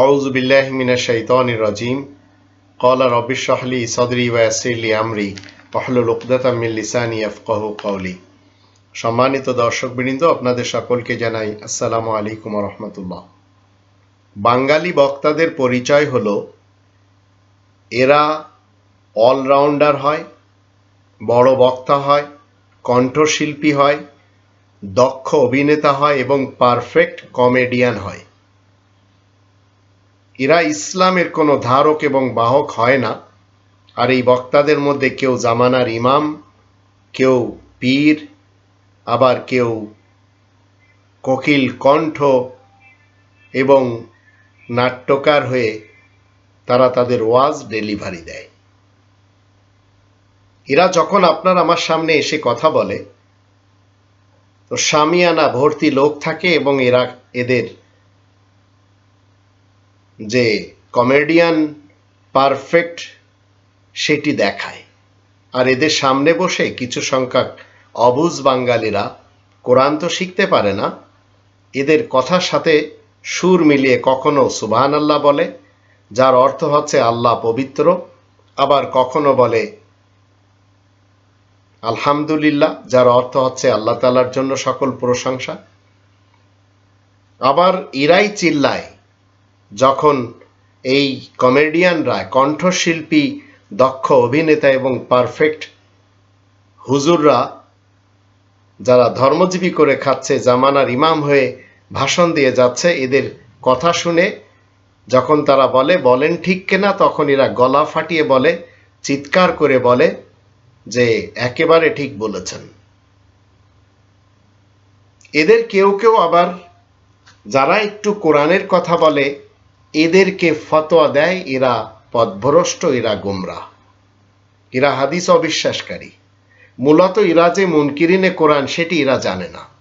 আউজ বিল্লাহ মিনা শাইতানির রাজিম। কলা রবিশ শাহলি সদরি ওয়াসিরলি আমরি অহলুল লোকদাতা লিসানি আফকাহু কৌলি সম্মানিত দর্শকবৃন্দ, আপনাদের সকলকে জানাই আসসালামু আলাইকুম রহমতুল্লাহ। বাঙালি বক্তাদের পরিচয় হল, এরা অলরাউন্ডার হয়, বড় বক্তা হয়, কণ্ঠশিল্পী হয়, দক্ষ অভিনেতা হয় এবং পারফেক্ট কমেডিয়ান হয়। এরা ইসলামের কোনো ধারক এবং বাহক হয় না। আর এই বক্তাদের মধ্যে কেউ জামানার ইমাম, কেউ পীর, আবার কেউ কোকিল কণ্ঠ এবং নাট্যকার হয়ে তারা তাদের ওয়াজ ডেলিভারি দেয়। এরা যখন আপনার আমার সামনে এসে কথা বলে, তো সামিয়ানা ভর্তি লোক থাকে এবং এরা এদের যে কমেডিয়ান পারফেক্ট সেটি দেখায়। আর এদের সামনে বসে কিছু সংখ্যক অবুজ বাঙালিরা কোরআন তো শিখতে পারে না, এদের কথার সাথে সুর মিলিয়ে কখনো সুবহান আল্লাহ বলে, যার অর্থ হচ্ছে আল্লাহ পবিত্র, আবার কখনো বলে আলহামদুলিল্লাহ, যার অর্থ হচ্ছে আল্লাহ তালার জন্য সকল প্রশংসা। আবার ইরাই চিল্লায় যখন এই কমেডিয়ানরা কণ্ঠশিল্পী, দক্ষ অভিনেতা এবং পারফেক্ট হুজুররা, যারা ধর্মজীবী করে খাচ্ছে, জামানার ইমাম হয়ে ভাষণ দিয়ে যাচ্ছে, এদের কথা শুনে যখন তারা বলে, বলেন ঠিক কিনা, তখন এরা গলা ফাটিয়ে বলে, চিৎকার করে বলে যে একেবারে ঠিক বলেছেন। এদের কেউ কেউ আবার যারা একটু কোরআনের কথা বলে এদেরকে ফতোয়া দেয়, এরা পথভ্রষ্ট, এরা গোমরা। এরা হাদিস অবিশ্বাসকারী। মূলত এরা যে মুনকিরিনে কোরআন, সেটি এরা জানে না।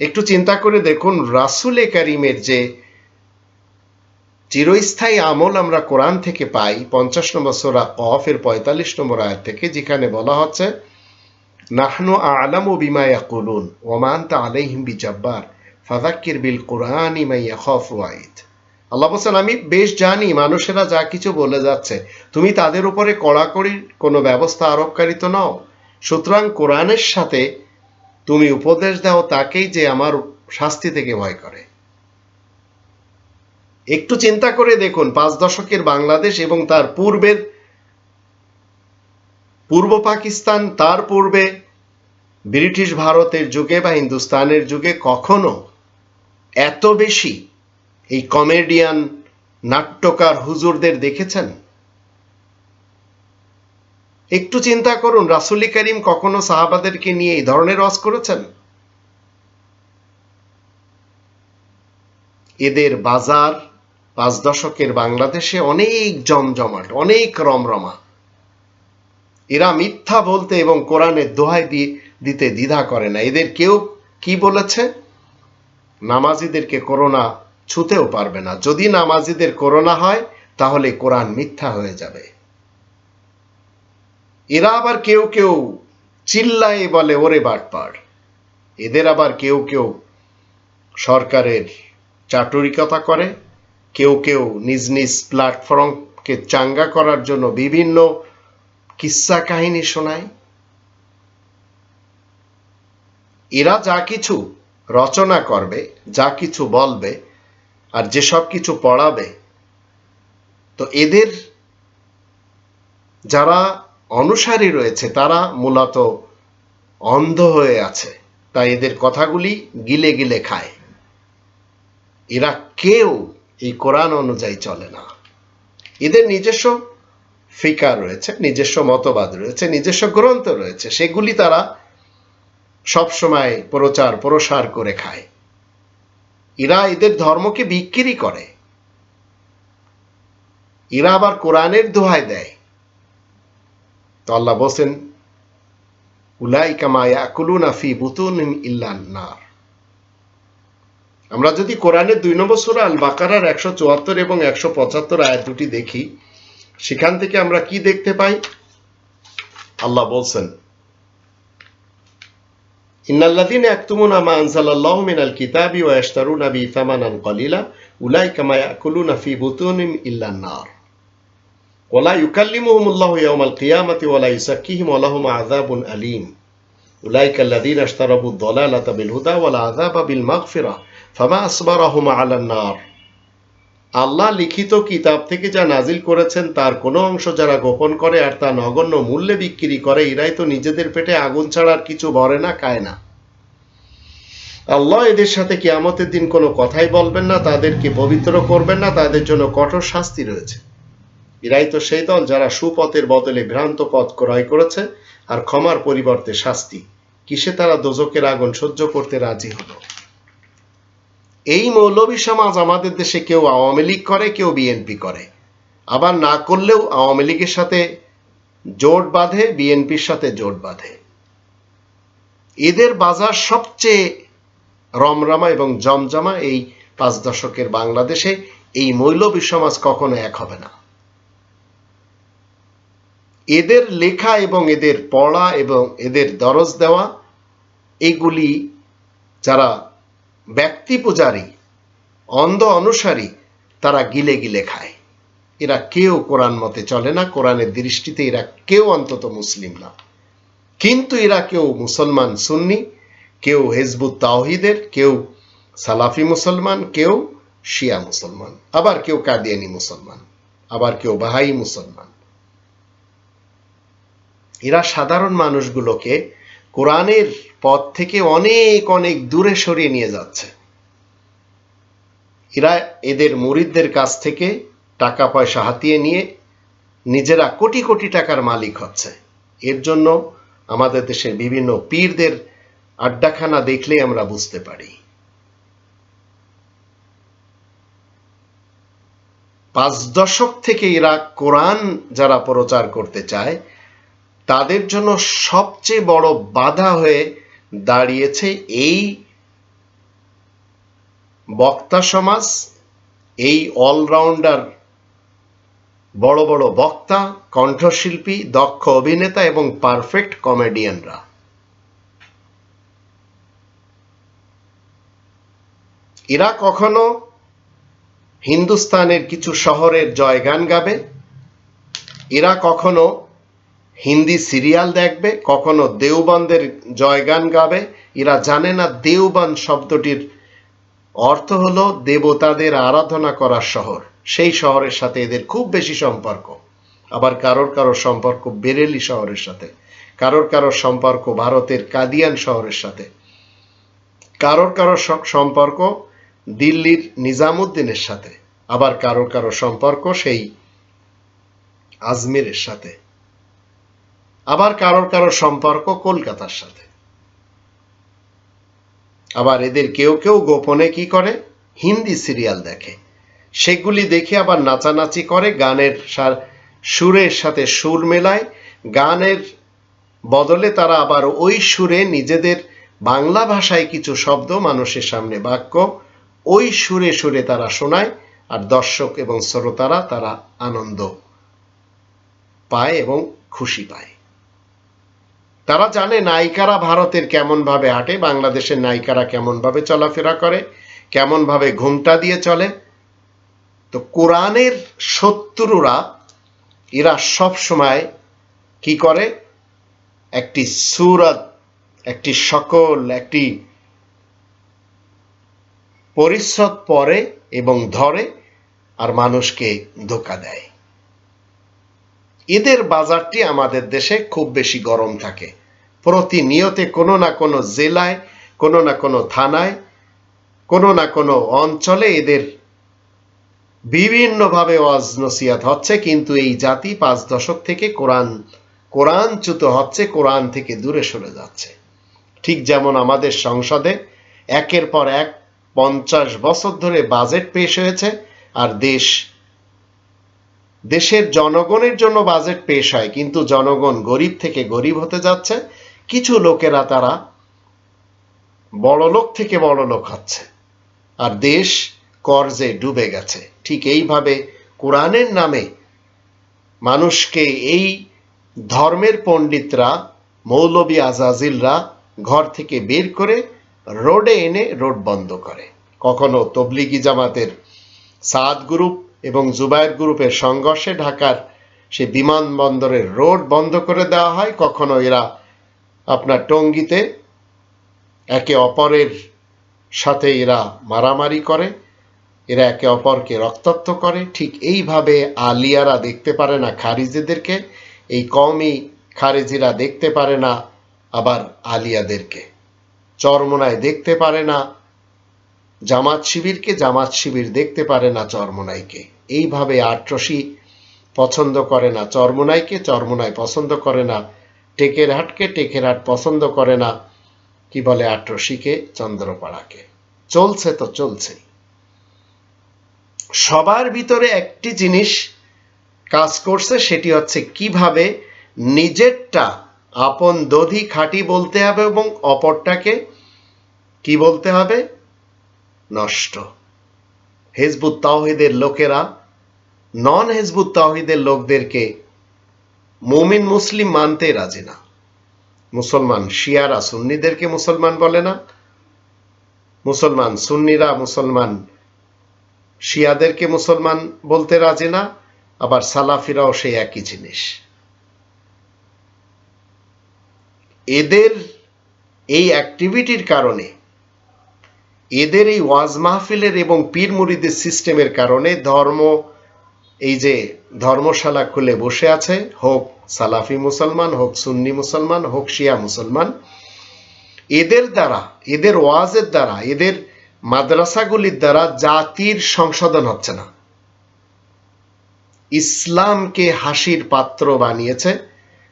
একটু চিন্তা করে দেখুন, রাসুলে কারিমের যে চিরস্থায়ী আমল আমরা কোরআন থেকে পাই, পঞ্চাশ নম্বর সোরা কফের পঁয়তাল্লিশ নম্বর আয়াত থেকে, যেখানে বলা হচ্ছে, নাহনু আলাম ও বিমা ইয়াকুলুন ওমান তা আলাইহিম বিজাব্বার। ফাদাক্কির বিল কোরআন ইমাইয়া খফ ওয়াইদ আল্লাহ বলছেন, আমি বেশ জানি, মানুষেরা যা কিছু বলে যাচ্ছে, তুমি তাদের উপরে কড়াকড়ির কোনো ব্যবস্থা আরোপকারী তো নও। সুতরাং কোরআনের সাথে তুমি উপদেশ দাও তাকেই যে আমার শাস্তি থেকে ভয় করে। একটু চিন্তা করে দেখুন, পাঁচ দশকের বাংলাদেশ এবং তার পূর্বের, পূর্ব পাকিস্তান, তার পূর্বে ব্রিটিশ ভারতের যুগে বা হিন্দুস্তানের যুগে কখনো এত বেশি এই কমেডিয়ান নাট্যকার হুজুরদের দেখেছেন? একটু চিন্তা করুন, রাসুলি করিম কখনো সাহাবাদেরকে নিয়ে এই ধরনের রস করেছেন? এদের বাজার পাঁচ দশকের বাংলাদেশে অনেক জমজমাট, অনেক রমরমা। এরা মিথ্যা বলতে এবং কোরআনের দোহাই দিয়ে দিতে দ্বিধা করে না। এদের কেউ কি বলেছে? নামাজিদেরকে করোনা ছুতেও পারবে না। যদি নামাজিদের করোনা হয়, তাহলে কোরআন মিথ্যা হয়ে যাবে। এরা আবার কেউ কেউ চিল্লায় বলে, ওরে বাটপাড় এদের আবার কেউ কেউ সরকারের চাটুরিকতা করে। কেউ কেউ নিজ নিজ প্ল্যাটফর্মকে চাঙ্গা করার জন্য বিভিন্ন কিস্সা কাহিনী শোনায়। এরা যা কিছু রচনা করবে, যা কিছু বলবে আর যেসব কিছু পড়াবে, তো এদের যারা অনুসারী রয়েছে, তারা মূলত অন্ধ হয়ে আছে। তাই এদের কথাগুলি গিলে গিলে খায়। এরা কেউ এই কোরআন অনুযায়ী চলে না। এদের নিজস্ব ফিকার রয়েছে, নিজস্ব মতবাদ রয়েছে, নিজস্ব গ্রন্থ রয়েছে, সেগুলি তারা সবসময় প্রচার, প্রসার করে খায়। এরা এদের ধর্মকে বিক্রি করে। এরা আবার কোরআনের দোহায় দেয়। তো আল্লাহ বলছেন, উলাইকা মা ইয়াকুলুনা ফি বুতুনিহিম নার। আমরা যদি কোরআনের দুই নম্বর সূরা আল বাকারার একশো চুয়াত্তর এবং একশো পঁচাত্তর আয়াত দুটি দেখি, সেখান থেকে আমরা কি দেখতে পাই? আল্লাহ বলছেন إن الذين يكتمون ما أنزل الله من الكتاب ويشترون به ثمنا قليلا أولئك ما يأكلون في بطونهم إلا النار. ولا يكلمهم الله يوم القيامة ولا يزكيهم ولهم عذاب أليم. أولئك الذين اشتروا الضلالة بالهدى والعذاب بالمغفرة فما أصبرهم على النار. আল্লাহ লিখিত কিতাব থেকে যা নাজিল করেছেন, তার কোনো অংশ যারা গোপন করে আর তা নগণ্য মূল্যে বিক্রি করে, এরাই তো নিজেদের পেটে আগুন ছাড়ার কিছু ভরে না, খায় না। আল্লাহ এদের সাথে কিয়ামতের দিন কোনো কথাই বলবেন না, তাদেরকে পবিত্র করবেন না, তাদের জন্য কঠোর শাস্তি রয়েছে। এরাই তো সেই দল যারা সুপথের বদলে ভ্রান্ত পথ ক্রয় করেছে আর ক্ষমার পরিবর্তে শাস্তি। কিসে তারা দোজকের আগুন সহ্য করতে রাজি হলো? এই মৌলবী সমাজ আমাদের দেশে কেউ আওয়ামী লীগ করে, কেউ বিএনপি করে। আবার না করলেও আওয়ামী লীগের সাথে জোট বাঁধে বিএনপির সাথে জোট বাঁধে। এদের বাজার সবচেয়ে রমরমা এবং জমজমা এই পাঁচ দশকের বাংলাদেশে। এই মৌলবী সমাজ কখনো এক হবে না। এদের লেখা এবং এদের পড়া এবং এদের দরজ দেওয়া, এগুলি যারা ব্যক্তি পূজারী, অন্ধ অনুসারী, তারা গিলে গিলে খায়। এরা কেউ কোরআন মতে চলে না, কোরআনের দৃষ্টিতে এরা কেউ অন্তত মুসলিম না। কিন্তু এরা কেউ মুসলমান সুন্নি, কেউ হেজবুত তাওহিদের, কেউ সালাফি মুসলমান, কেউ শিয়া মুসলমান, আবার কেউ কাদিয়ানি মুসলমান, আবার কেউ বাহাই মুসলমান। এরা সাধারণ মানুষগুলোকে কোরআনের পথ থেকে অনেক অনেক দূরে সরিয়ে নিয়ে যাচ্ছে। এরা এদের মুরিদদের কাছ থেকে টাকা পয়সা হাতিয়ে নিয়ে নিজেরা কোটি কোটি টাকার মালিক হচ্ছে। এর জন্য আমাদের দেশের বিভিন্ন পীরদের আড্ডাখানা দেখলেই আমরা বুঝতে পারি। পাঁচ দশক থেকে এরা কোরআন যারা প্রচার করতে চায় তাদের জন্য সবচেয়ে বড় বাধা হয়ে দাঁড়িয়েছে এই বক্তা সমাজ, এই অলরাউন্ডার বড় বড় বক্তা, কণ্ঠশিল্পী, দক্ষ অভিনেতা এবং পারফেক্ট কমেডিয়ানরা এরা কখনো হিন্দুস্তানের কিছু শহরের জয়গান গাবে, এরা কখনো হিন্দি সিরিয়াল দেখবে, কখনো দেওবন্দের জয়গান গাবে। এরা জানে না দেওবান শব্দটির অর্থ হলো দেবতাদের আরাধনা করার শহর। সেই শহরের সাথে এদের খুব বেশি সম্পর্ক। আবার কারোর কারোর সম্পর্ক বেরেলি শহরের সাথে, কারোর কারোর সম্পর্ক ভারতের কাদিয়ান শহরের সাথে। কারোর কারোর সম্পর্ক দিল্লির নিজামুদ্দিনের সাথে, আবার কারোর কারোর সম্পর্ক সেই আজমিরের সাথে। আবার কারোর কারোর সম্পর্ক কলকাতার সাথে। আবার এদের কেউ কেউ গোপনে কি করে? হিন্দি সিরিয়াল দেখে। সেগুলি দেখে আবার নাচানাচি করে, গানের সুরের সাথে সুর মেলায়। গানের বদলে তারা আবার ওই সুরে নিজেদের বাংলা ভাষায় কিছু শব্দ, মানুষের সামনে বাক্য, ওই সুরে সুরে তারা শোনায় আর দর্শক এবং শ্রোতারা তারা আনন্দ পায় এবং খুশি পায়। তারা জানে নায়িকারা ভারতের কেমন ভাবে হাঁটে, বাংলাদেশের নায়িকারা কেমন ভাবে চলাফেরা করে কেমন ভাবে ঘুমটা দিয়ে চলে। তো কোরআনের শত্রুরা, এরা সব সময় কি করে? একটি সুরত, একটি সকল, একটি পরিচ্ছদ পরে এবং ধরে আর মানুষকে ধোকা দেয়। এদের বাজারটি আমাদের দেশে খুব বেশি গরম থাকে। প্রতিনিয়তে কোনো না কোনো জেলায়, কোনো না কোনো থানায়, কোনো না কোনো অঞ্চলে এদের বিভিন্নভাবে ওয়াজ হচ্ছে, কিন্তু এই জাতি পাঁচ দশক থেকে কোরআন, কোরআনচ্যুত হচ্ছে, কোরআন থেকে দূরে সরে যাচ্ছে। ঠিক যেমন আমাদের সংসদে একের পর এক পঞ্চাশ বছর ধরে বাজেট পেশ হয়েছে, আর দেশ দেশের জনগণের জন্য বাজেট পেশ হয়, কিন্তু জনগণ গরিব থেকে গরিব হতে যাচ্ছে, কিছু লোকেরা তারা বড় লোক থেকে বড় লোক হচ্ছে। আর দেশ কর্জে ডুবে গেছে, ঠিক এইভাবে কোরআনের নামে মানুষকে এই ধর্মের পণ্ডিতরা, মৌলবী আজাজিলরা ঘর থেকে বের করে রোডে এনে রোড বন্ধ করে। কখনো তবলিগি জামাতের সাদ গ্রুপ এবং জুবায়ের গ্রুপের সংঘর্ষে ঢাকার সে বিমানবন্দরের রোড বন্ধ করে দেওয়া হয়। কখনো এরা আপনার টঙ্গিতে একে অপরের সাথে এরা মারামারি করে, এরা একে অপরকে রক্তাক্ত করে। ঠিক এইভাবে আলিয়ারা দেখতে পারে না, খারিজিদেরকে। এই কমই খারিজিরা দেখতে পারে না, আবার আলিয়াদেরকে। চরমোনায় দেখতে পারে না, জামাত শিবিরকে জামাত শিবির দেখতে পারে না, চরমোনাইকে। এইভাবে আট্রসি পছন্দ করে না। চরমোনাইকে চরমোনাই পছন্দ করে না। টেকেরহাটকে টেকেরহাট পছন্দ করে না। কি বলে আট্রসিকে চন্দ্রপাড়াকে। চলছে তো চলছে সবার ভিতরে একটি জিনিস কাজ করছে, সেটি হচ্ছে কীভাবে নিজেরটা আপন দধি খাঁটি বলতে হবে এবং অপরটাকে কি বলতে হবে? নষ্ট। হেজবুত তাওহিদের লোকেরা নন হেজবুত তাওহিদের লোকদেরকে মুমিন মুসলিম মানতে রাজি না। মুসলমান শিয়ারা সুন্নিদেরকে মুসলমান বলে না। মুসলমান সুন্নিরা মুসলমান শিয়াদেরকে মুসলমান বলতে রাজি না, আবার সালাফিরাও সেই একই জিনিস। এদের এই অ্যাক্টিভিটির কারণে এদের এই ওয়াজ মাহফিলের এবং পীর মুরিদের সিস্টেমের কারণে ধর্ম, এই যে ধর্মশালা খুলে বসে আছে, হোক সালাফি মুসলমান, হোক সুন্নি মুসলমান, হোক শিয়া মুসলমান, এদের দ্বারা, এদের ওয়াজের দ্বারা, এদের মাদ্রাসাগুলির দ্বারা জাতির সংশোধন হচ্ছে না। ইসলামকে হাসির পাত্র বানিয়েছে,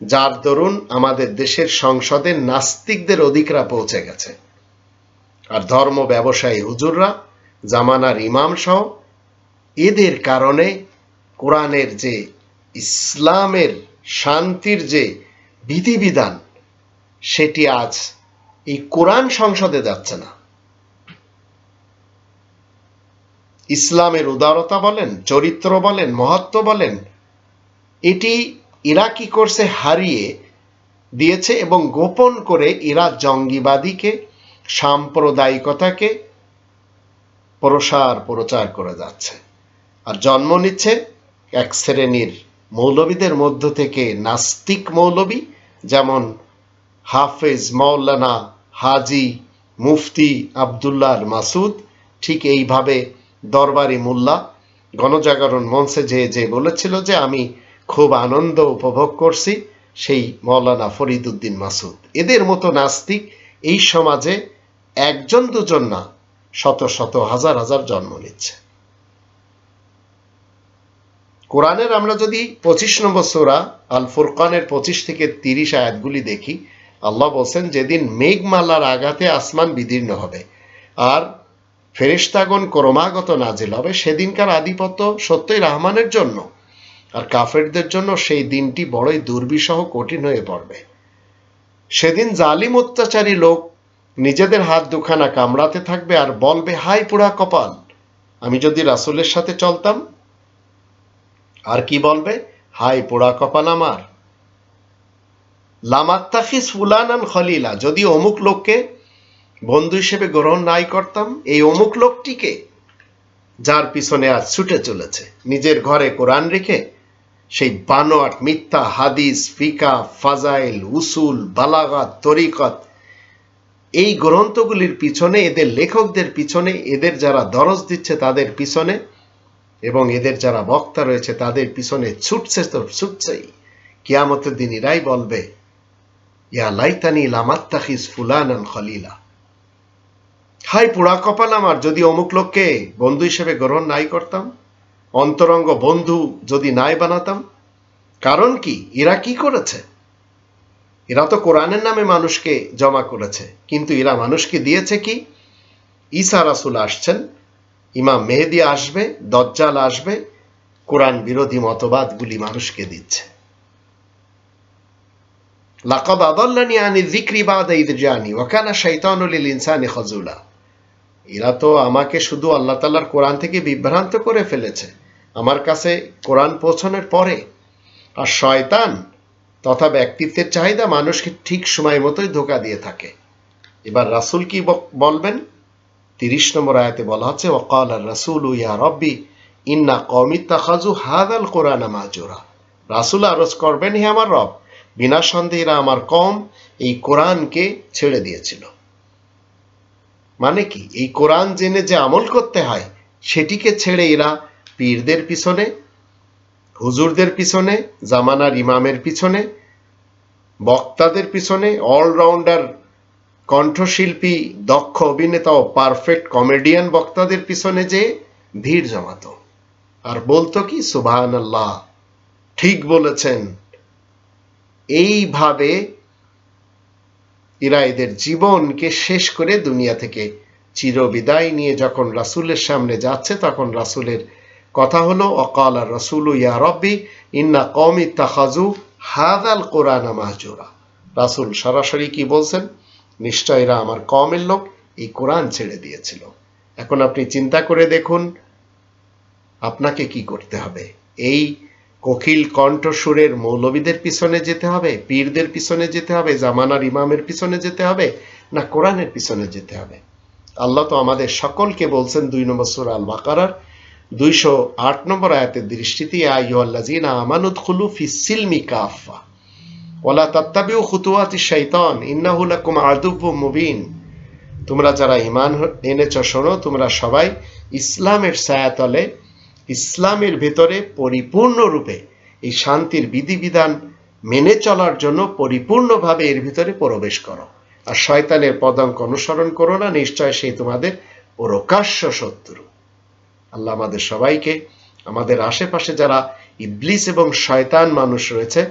যার দরুন আমাদের দেশের সংসদে নাস্তিকদের অধিকরা পৌঁছে গেছে। আর ধর্ম ব্যবসায়ী হুজুররা, জামানার ইমাম সহ, এদের কারণে কোরআনের যে ইসলামের শান্তির যে বিধিবিধান, সেটি আজ এই কোরআন সংসদে যাচ্ছে না। ইসলামের উদারতা বলেন, চরিত্র বলেন, মহত্ব বলেন, এটি এরা কি করছে হারিয়ে দিয়েছে এবং গোপন করে এরা জঙ্গিবাদীকে সাম্প্রদায়িকতাকে প্রসার প্রচার করে যাচ্ছে। আর জন্ম নিচ্ছে এক শ্রেণির মৌলবীদের মধ্য থেকে নাস্তিক মৌলবী, যেমন হাফেজ মৌলানা হাজি মুফতি আবদুল্লাহ মাসুদ। ঠিক এইভাবে দরবারি মোল্লা গণজাগরণ মঞ্চে যে যে বলেছিল যে, আমি খুব আনন্দ উপভোগ করছি সেই মৌলানা ফরিদ উদ্দিন মাসুদ। এদের মতো নাস্তিক এই সমাজে একজন দুজন না, শত শত হাজার হাজার জন্ম নিচ্ছে। কোরআনের আমরা যদি পঁচিশ নম্বর সোরা আল ফুরকানের পঁচিশ থেকে তিরিশ আয়াতগুলি দেখি, আল্লাহ বলছেন, যেদিন মেঘমালার আঘাতে আসমান বিদীর্ণ হবে আর ফেরিস্তাগণ ক্রমাগত নাজিল হবে, সেদিনকার আধিপত্য সত্যই রহমানের জন্য। আর কাফেরদের জন্য সেই দিনটি বড়ই দুর্বিষহ, কঠিন হয়ে পড়বে। সেদিন জালিম অত্যাচারী লোক নিজেদের হাত দুখানা কামড়াতে থাকবে আর বলবে, হাই পোড়া কপাল। আমি যদি রাসুলের সাথে চলতাম, আর কি বলবে? হাই পোড়া কপাল আমার। লামাত্তাখিস ফুলানান খলিলা, যদি অমুক লোককে বন্ধু হিসেবে গ্রহণ নাই করতাম, এই অমুক লোকটিকে যার পিছনে আজ ছুটে চলেছে, নিজের ঘরে কোরআন রেখে সেই বানোয়াট মিথ্যা হাদিস, ফিকা, ফাজাইল, উসুল, বালাগাত, তরিকত এই গ্রন্থগুলির পিছনে, এদের লেখকদের পিছনে, এদের যারা দরজ দিচ্ছে তাদের পিছনে এবং এদের যারা বক্তা রয়েছে তাদের পিছনে ছুটছে তো ছুটছেই। কিয়ামতের দিন এরাই বলবে, ইয়া লাইতানি লামাত্তাখিস ফুলানান খলিলা। হাই পোড়া কপাল আমার, যদি অমুক লোককে বন্ধু হিসেবে গ্রহণ নাই করতাম, অন্তরঙ্গ বন্ধু যদি নাই বানাতাম, কারণ কি? এরা কি করেছে? এরা তো কোরআনের নামে মানুষকে জমা করেছে। কিন্তু এরা মানুষকে দিয়েছে কি? ঈসা রাসুল আসছেন, ইমাম মেহেদি আসবে, দজ্জাল আসবে, কোরআন বিরোধী মতবাদগুলি মানুষকে দিচ্ছে। আনি যিকরি বাদা জানি ইনসানি খাজুলা। এরা তো আমাকে শুধু আল্লাহ তাল্লাহর কোরআন থেকে বিভ্রান্ত করে ফেলেছে। আমার কাছে কোরআন পৌঁছানোর পরে আর শয়তান তথা ব্যক্তিত্বের চাহিদা মানুষকে ঠিক সময় মতোই ধোকা দিয়ে থাকে। এবার রাসূল কি বলবেন? তিরিশ নম্বর আয়াতে বলা হচ্ছে ওকাল রাসূল ইয়া রব্বি, ইন্না কওমি তাখাজু হাদাল কোরআন মাজুরা। রাসূল আরজ করবেন, হে আমার রব, বিনা সন্দেহে এরা আমার কম এই কোরআনকে ছেড়ে দিয়েছিল। মানে কি? এই কোরআন জেনে যে আমল করতে হয়, সেটিকে ছেড়ে এরা পীরদের পিছনে হুজুরদের পিছনে, জামানার ইমামের পিছনে, বক্তাদের পিছনে অলরাউন্ডার কণ্ঠশিল্পী, দক্ষ অভিনেতা ও পারফেক্ট কমেডিয়ান বক্তাদের পিছনে যে ভিড় জমাতো। আর বলতো কি সুবহান আল্লাহ ঠিক বলেছেন। এইভাবে এরা এদের জীবনকে শেষ করে দুনিয়া থেকে চিরবিদায় নিয়ে যখন রাসূলের সামনে যাচ্ছে, তখন রাসূলের কথা হলো অকাল রসুল, ইয়া রব্বি, ইন্না কওমি তাখাজু হাদাল কোরআন মাহজুরা। রাসূল সরাসরি কি বলছেন? নিশ্চয় এরা আমার কমের লোক, এই কোরআন ছেড়ে দিয়েছিল। এখন আপনি চিন্তা করে দেখুন, আপনাকে কি করতে হবে? এই কোকিল কণ্ঠসুরের মৌলবীদের পিছনে যেতে হবে? পীরদের পিছনে যেতে হবে? জামানার ইমামের পিছনে যেতে হবে? না কোরআনের পিছনে যেতে হবে? আল্লাহ তো আমাদের সকলকে বলছেন, দুই নম্বর সুরা আল বাকারার দুইশো আট নম্বর আয়াতের দৃষ্টিতে আইয়ুহাল্লাযীনা আমানুদ খুলু ফি সিলমি কাফা ওয়ালা তাত্তাবিউ খুতুওয়াতি শাইতান, ইন্নাহু লাকুম আদুব্বুম মুবিন। তোমরা যারা ঈমান হ- এনেছ, শোনো, তোমরা সবাই ইসলামের ছায়াতলে, ইসলামের ভেতরে পরিপূর্ণরূপে এই শান্তির বিধিবিধান মেনে চলার জন্য পরিপূর্ণভাবে এর ভিতরে প্রবেশ করো। আর শয়তানের পদাঙ্ক অনুসরণ করো না, নিশ্চয় সেই তোমাদের প্রকাশ্য শত্রু। আল্লাহ আমাদের সবাইকে, আমাদের আশেপাশে যারা ইবলিস এবং শয়তান মানুষ রয়েছে,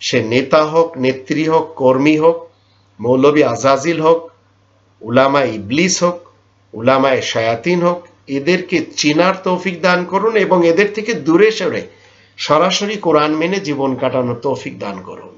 সে নেতা হোক, নেত্রী হোক, কর্মী হোক, মৌলবী আজাজিল হোক উলামা ইবলিস হোক, উলামায় শায়াতিন হোক, এদেরকে চিনার তৌফিক দান করুন এবং এদের থেকে দূরে সরে সরাসরি কোরআন মেনে জীবন কাটানোর তৌফিক দান করুন।